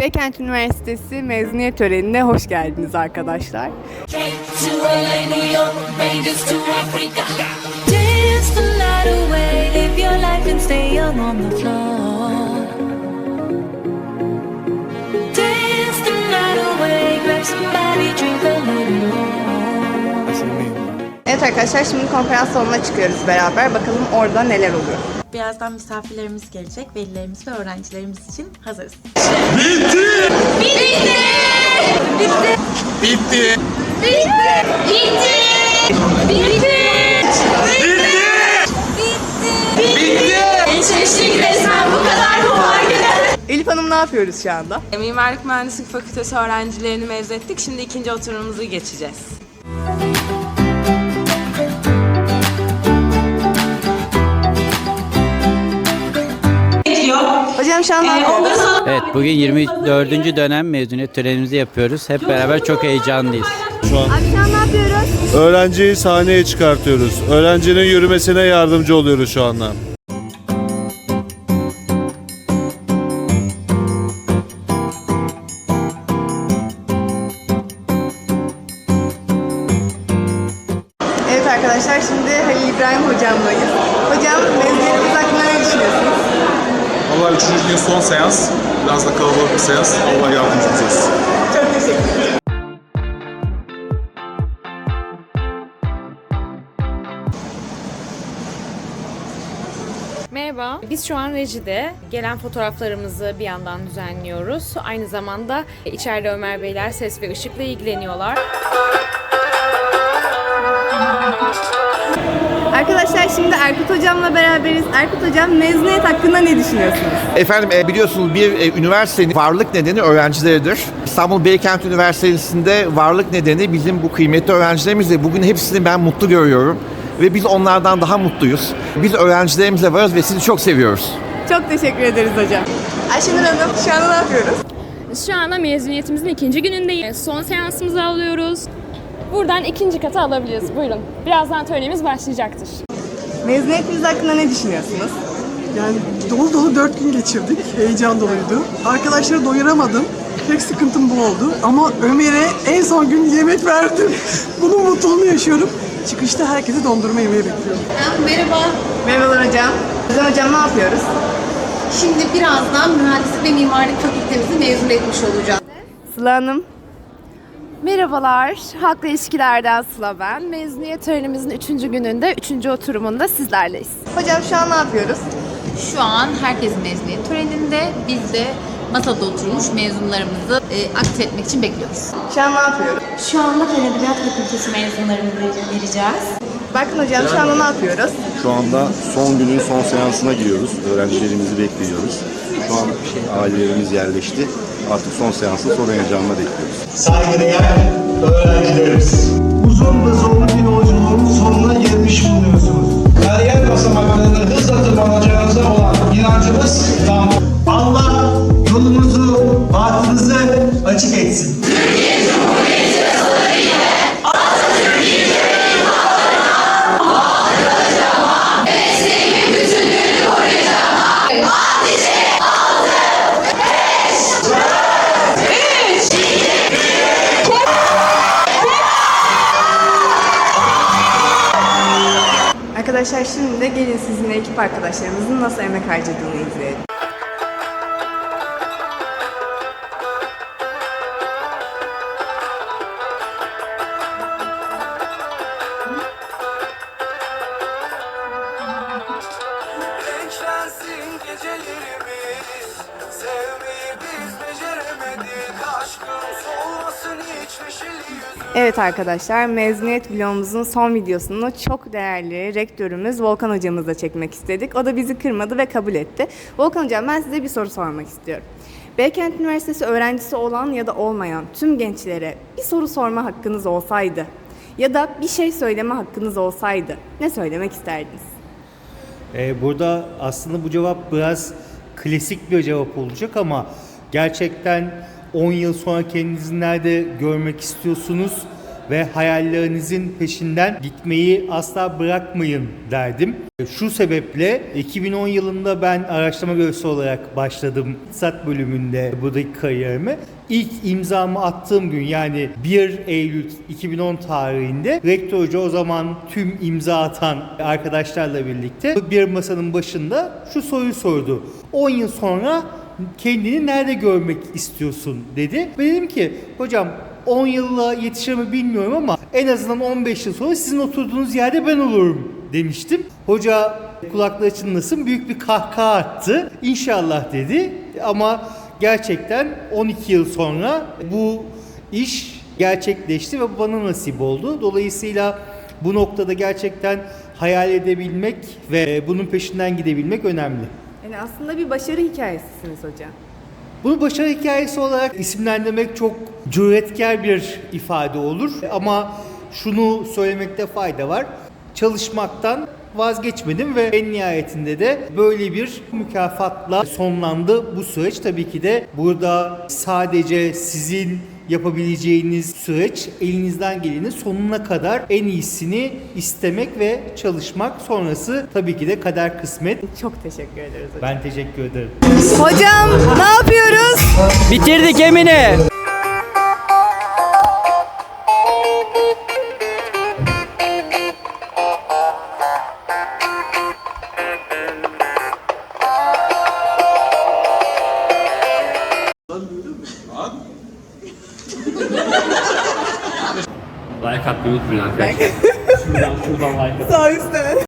Beykent Üniversitesi mezuniyet törenine hoş geldiniz arkadaşlar. Evet arkadaşlar şimdi konferans salonuna çıkıyoruz beraber. Bakalım orada neler oluyor. Birazdan misafirlerimiz gelecek. Velilerimiz ve öğrencilerimiz için hazırız. Elif Hanım ne yapıyoruz şu anda? Mimarlık Mühendislik Fakültesi öğrencilerini mezun ettik. Şimdi ikinci oturumumuzu geçeceğiz. Hocam şu an ne yapıyoruz? Evet bugün 24. dönem mezuniyet törenimizi yapıyoruz. Hep beraber çok heyecanlıyız. Abi şu an ne yapıyoruz? Öğrenciyi sahneye çıkartıyoruz. Öğrencinin yürümesine yardımcı oluyoruz şu anda. Evet arkadaşlar şimdi Halil İbrahim hocamlayız. Hocam mezuniyetimiz hakkında ne düşünüyorsunuz? Vallahi üçüncü gün son seans. Biraz da kalabalık bir seans. Allah yardımcımız olsun. Çok teşekkür ederim. Merhaba. Biz şu an rejide gelen fotoğraflarımızı bir yandan düzenliyoruz. Aynı zamanda içeride Ömer Beyler ses ve ışıkla ilgileniyorlar. Erkut hocamla beraberiz. Erkut hocam mezuniyet hakkında ne düşünüyorsunuz? Efendim e, biliyorsunuz bir e, üniversitenin varlık nedeni öğrencileridir. İstanbul Beykent Üniversitesi'nde varlık nedeni bizim bu kıymetli öğrencilerimiz ve bugün hepsini ben mutlu görüyorum. Ve biz onlardan daha mutluyuz. Biz öğrencilerimizle varız ve sizi çok seviyoruz. Çok teşekkür ederiz hocam. Ayşenur Hanım şu anda ne yapıyoruz? Şu anda mezuniyetimizin ikinci günündeyiz. Son seansımızı alıyoruz. Buradan ikinci katı alabiliriz. Buyurun. Birazdan törenimiz başlayacaktır. Mezuniyetiniz hakkında ne düşünüyorsunuz? Yani dolu dolu dört gün geçirdik. Heyecan doluydu. Arkadaşları doyuramadım. Tek sıkıntım bu oldu. Ama Ömer'e en son gün yemek verdim. Bunun mutluluğunu yaşıyorum. Çıkışta herkese dondurma yemeği bekliyorum. Merhaba. Merhabalar hocam. Hocam hocam ne yapıyoruz? Şimdi birazdan mühendislik ve mimarlık fakültemizi mezun etmiş olacağız. Sıla Hanım. Merhabalar, Halkla İlişkiler'den Sıla ben. Mezuniyet törenimizin 3. gününde, 3. oturumunda sizlerleyiz. Hocam şu an ne yapıyoruz? Şu an herkes mezuniyet töreninde. Biz de masada oturmuş mezunlarımızı e, aktif etmek için bekliyoruz. Şu an ne yapıyoruz? Şu anda Fen Edebiyat Fakültesi mezunlarımızı vereceğiz. Bakın hocam şu anda ne yapıyoruz? Şu anda son günün son seansına giriyoruz. Öğrencilerimizi bekliyoruz. Şu an ailelerimiz yerleşti. Artık son seansın son heyecanla bekliyoruz. Saygıdeğer öğrencilerimiz. Uzun ve zorlu bir yolculuğun sonuna gelmiş bulunuyorsunuz. Kariyer basamaklarını hızla tırmanacağınıza olan inancımız tam. Allah yolunuzu, bahtınızı açık etsin. Arkadaşlar şimdi de gelin sizinle ekip arkadaşlarımızın nasıl emek harcadığını izleyelim. Evet arkadaşlar mezuniyet vlogumuzun son videosunu çok değerli rektörümüz Volkan hocamızla çekmek istedik. O da bizi kırmadı ve kabul etti. Volkan hocam ben size bir soru sormak istiyorum. Beykent Üniversitesi öğrencisi olan ya da olmayan tüm gençlere bir soru sorma hakkınız olsaydı ya da bir şey söyleme hakkınız olsaydı ne söylemek isterdiniz? Ee, burada aslında bu cevap biraz klasik bir cevap olacak ama gerçekten 10 yıl sonra kendinizi nerede görmek istiyorsunuz ve hayallerinizin peşinden gitmeyi asla bırakmayın derdim. Şu sebeple 2010 yılında ben araştırma görevlisi olarak başladım iktisat bölümünde buradaki kariyerime. İlk imzamı attığım gün yani 1 Eylül 2010 tarihinde rektör hoca o zaman tüm imza atan arkadaşlarla birlikte bir masanın başında şu soruyu sordu. 10 yıl sonra kendini nerede görmek istiyorsun dedi. Ve dedim ki hocam 10 yılla yetişir mi bilmiyorum ama en azından 15 yıl sonra sizin oturduğunuz yerde ben olurum demiştim. Hoca kulakları çınlasın büyük bir kahkaha attı. İnşallah dedi ama gerçekten 12 yıl sonra bu iş gerçekleşti ve bana nasip oldu. Dolayısıyla bu noktada gerçekten hayal edebilmek ve bunun peşinden gidebilmek önemli. Yani aslında bir başarı hikayesisiniz hocam. Bunu başarı hikayesi olarak isimlendirmek çok cüretkar bir ifade olur. Ama şunu söylemekte fayda var. Çalışmaktan vazgeçmedim ve en nihayetinde de böyle bir mükafatla sonlandı bu süreç. Tabii ki de burada sadece sizin yapabileceğiniz süreç elinizden gelenin sonuna kadar en iyisini istemek ve çalışmak. Sonrası tabii ki de kader kısmet. Çok teşekkür ederiz hocam. Ben teşekkür ederim. Hocam ne yapıyoruz? Bitirdik Emine. Like atmayı unutmayın arkadaşlar. şuradan şuradan like atın. Sağ üstte.